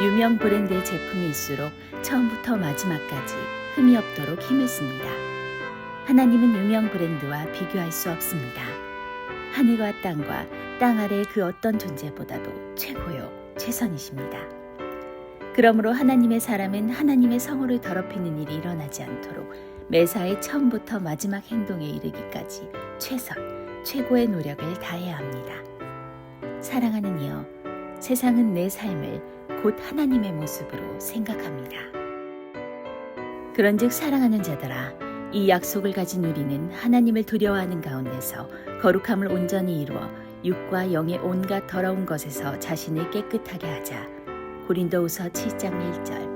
유명 브랜드의 제품일수록 처음부터 마지막까지 흠이 없도록 힘을 씁니다. 하나님은 유명 브랜드와 비교할 수 없습니다. 하늘과 땅과 땅 아래 그 어떤 존재보다도 최고요, 최선이십니다. 그러므로 하나님의 사람은 하나님의 성호를 더럽히는 일이 일어나지 않도록 매사에 처음부터 마지막 행동에 이르기까지 최선, 최고의 노력을 다해야 합니다. 사랑하는 이여, 세상은 내 삶을 곧 하나님의 모습으로 생각합니다. 그런즉 사랑하는 자들아, 이 약속을 가진 우리는 하나님을 두려워하는 가운데서 거룩함을 온전히 이루어 육과 영의 온갖 더러운 것에서 자신을 깨끗하게 하자. 고린도후서 7장 1절